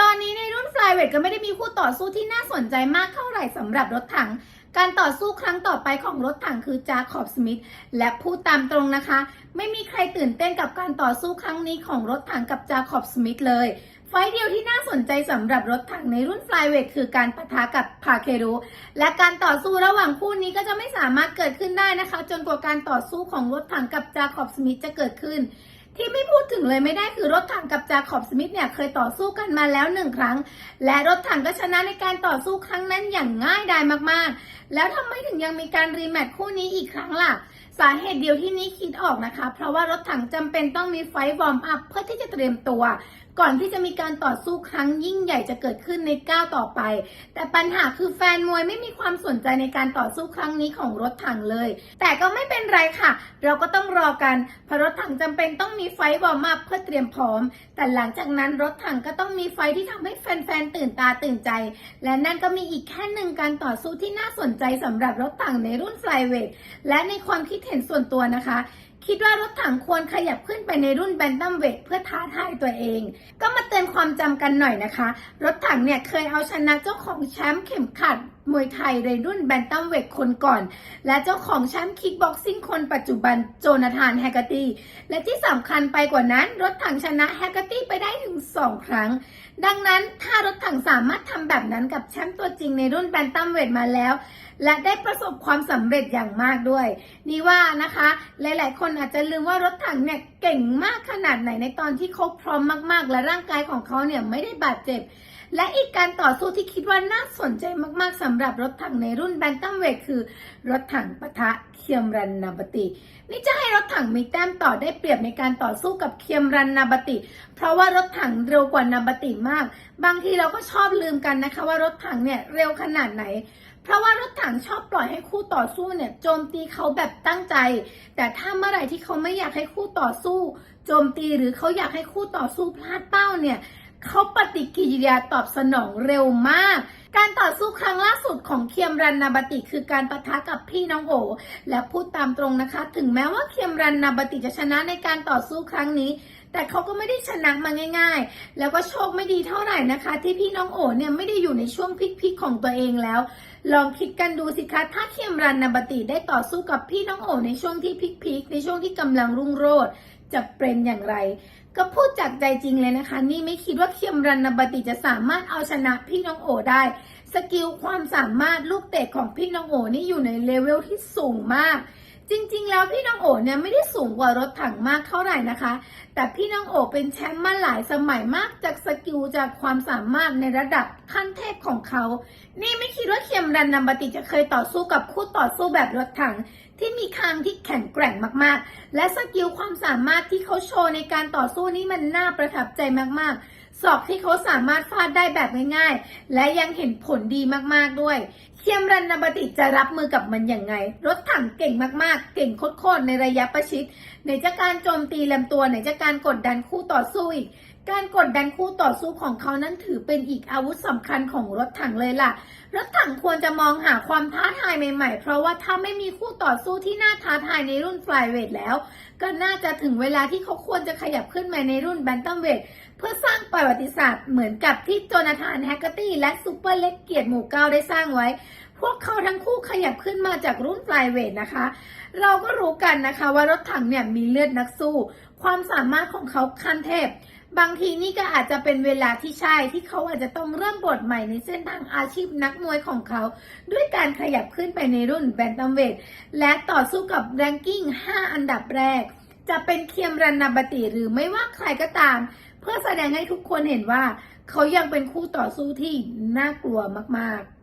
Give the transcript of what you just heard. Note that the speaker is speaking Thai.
ตอนนี้ในรุ่นฟลายเวทก็ไม่ได้มีคู่ต่อสู้ที่น่าสนใจมากเท่าไหร่สำหรับรถถัง การต่อสู้ครั้งต่อไปของรถถังคือจาคอบสมิธและพูดตามตรงนะคะ ไม่มีใครตื่นเต้นกับการต่อสู้ครั้งนี้ของรถถังกับจาคอบสมิธเลย ไฟเดียวที่น่าสนใจสำหรับรถถังในรุ่นฟลายเวทคือการปะทะกับพาเครุและการต่อสู้ระหว่างคู่นี้ก็จะไม่สามารถเกิดขึ้นได้นะคะ จนกว่าการต่อสู้ของรถถังกับจาคอบสมิธจะเกิดขึ้น ที่ไม่พูดถึงเลยไม่ได้คือรถถังกับจาคอบสมิธเนี่ยเคยต่อสู้กันมาแล้วหนึ่งครั้ง และรถถังก็ชนะในการต่อสู้ครั้งนั้นอย่างง่ายดายมากๆ แล้วทำไมถึงยังมีการรีแมตช์คู่นี้อีกครั้งล่ะ สาเหตุเดียวที่นี้คิดออกนะคะ เพราะว่ารถถังจำเป็นต้องมีไฟวอร์มอัพเพื่อที่จะเตรียมตัว ก่อนที่จะมีการต่อสู้ครั้งยิ่งใหญ่จะเกิดขึ้นในก้าวต่อไป แต่ปัญหาคือแฟนมวยไม่มีความสนใจในการต่อสู้ครั้งนี้ของรถถังเลย แต่ก็ไม่เป็นไรค่ะ เราก็ต้องรอกันเพราะรถถังจำเป็นต้องมีไฟท์วอร์มอัพเพื่อเตรียมพร้อม แต่หลังจากนั้นรถถังก็ต้องมีไฟที่ทำให้แฟนๆตื่นตาตื่นใจ และนั่นก็มีอีกแค่หนึ่งการต่อสู้ที่น่าสนใจสำหรับรถถังในรุ่นไฟเวทและในความคิดเห็นส่วนตัวนะคะ คิดว่ารถถังควรขยับขึ้นไปในรุ่นแบนตัมเวทเพื่อท้าทายตัวเอง ก็มาเตือนความจำกันหน่อยนะคะ รถถังเนี่ยเคยเอาชนะเจ้าของแชมป์เข็มขัดมวยไทยในรุ่นแบนตัมเวทคนก่อน และเจ้าของแชมป์คิกบ็อกซิ่งคนปัจจุบันโจนาธานแฮกเกอร์ตี้ และที่สำคัญไปกว่านั้น รถถังชนะแฮกเกอร์ตี้ไปได้ถึง 2 ครั้ง ดังนั้นถ้ารถถังสามารถทำแบบนั้นกับแชมป์ตัวจริงในรุ่นแบนตัมเวทมาแล้ว และได้ประสบความสำเร็จอย่างมากด้วย นี่ว่านะคะ หลาย ๆ คนอาจจะลืมว่ารถถังเนี่ยเก่งมากขนาดไหนในตอนที่เขาพร้อมมาก ๆ และร่างกายของเขาเนี่ยไม่ได้บาดเจ็บ และอีกการต่อสู้ที่คิดว่าน่าสนใจมาก ๆสำหรับรถถังในรุ่นแบนตัมเวทคือ รถถังปะทะเคียมรันนาบติ นี่จะให้รถถังมีแต้มต่อได้เปรียบในการต่อสู้กับเคียมรันนาบติ เพราะว่ารถถังเร็วกว่านาบติมาก บางทีเราก็ชอบลืมกันนะคะว่ารถถังเนี่ยเร็วขนาดไหน เพราะว่ารถถังชอบปล่อยให้คู่ต่อสู้เนี่ยโจมตีเขาแบบตั้งใจ แต่ถ้าเมื่อไหร่ที่เขาไม่อยากให้คู่ต่อสู้ โจมตีหรือเขาอยากให้คู่ต่อสู้พลาดเป้าเนี่ย เขาปฏิกิริยาตอบสนองเร็วมาก การต่อสู้ครั้งล่าสุดของเคียมรันนาบติคือการปะทะกับพี่น้องโอและพูดตามตรงนะคะ ถึงแม้ว่าเคียมรันนาบติจะชนะในการต่อสู้ครั้งนี้ แต่เขาก็ไม่ได้ชนะมาง่าย ๆ แล้วก็โชคไม่ดีเท่าไหร่นะคะ ที่พี่น้องโอเนี่ยไม่ได้อยู่ในช่วงพิกๆของตัวเองแล้ว ลองคิดกันดูสิคะถ้าเคียมรันนาบติได้ต่อสู้กับพี่น้องโอในช่วงที่พิกๆในช่วงที่กำลังรุ่งโรจน์จะเป็นอย่างไร ก็พูดจากใจจริงเลยนะคะ นี่ไม่คิดว่าเคียมรันนบติจะสามารถเอาชนะพี่น้องโอได้ สกิลความสามารถลูกเตะของพี่น้องโอนี่อยู่ในเลเวลที่สูงมาก จริงๆ แล้วพี่น้องโอเนี่ยไม่ได้สูงกว่ารถถังมากเท่าไหร่นะคะ แต่พี่น้องโอเป็นแชมป์มาหลายสมัยมากจากสกิลจากความสามารถในระดับขั้นเทพของเขา นี่ไม่คิดว่าเคียมรันนัมบติจะเคยต่อสู้กับคู่ต่อสู้แบบรถถัง ที่มีคางที่แข็งแกร่งมากๆ และสกิลความสามารถที่เขาโชว์ในการต่อสู้นี้มันน่าประทับใจมากๆ ศอกที่เขาสามารถฟาดได้แบบง่ายๆ และยังเห็นผลดีมากๆด้วยเคียมรันนาบติจะรับมือกับมันอย่างไง รถถังเก่งมากๆ เก่งโคตรๆในระยะประชิดไหนจะการโจมตีลำตัวไหนจะการกดดันคู่ต่อสู้อีก การกดดันคู่ต่อสู้ของเขานั้นถือเป็นอีกอาวุธสำคัญของรถถังเลยล่ะ รถถังควรจะมองหาความท้าทายใหม่ๆ เพราะว่าถ้าไม่มีคู่ต่อสู้ที่น่าท้าทายในรุ่นฟลายเวทแล้ว ก็น่าจะถึงเวลาที่เขาควรจะขยับขึ้นมาในรุ่นแบนตัมเวทเพื่อสร้างประวัติศาสตร์เหมือนกับที่โจนาธานแฮกเกอร์ตี้และซูเปอร์เล็กเกียรติหมู่เก้าได้สร้างไว้ พวกเขาทั้งคู่ขยับขึ้นมาจากรุ่นฟลายเวทนะคะ เราก็รู้กันนะคะว่ารถถังเนี่ยมีเลือดนักสู้ ความสามารถของเขาขั้นเทพ บางทีนี่ก็อาจจะเป็นเวลาที่ใช่ที่เขาอาจจะต้องเริ่มบทใหม่ในเส้นทางอาชีพนักมวยของเขา ด้วยการขยับขึ้นไปในรุ่นแบนตัมเวทและต่อสู้กับแรงกิ้ง 5 อันดับแรก จะเป็นเคียมรันนาบติหรือไม่ว่าใครก็ตาม เพื่อแสดงให้ทุกคนเห็นว่า เขายังเป็นคู่ต่อสู้ที่น่ากลัวมากๆ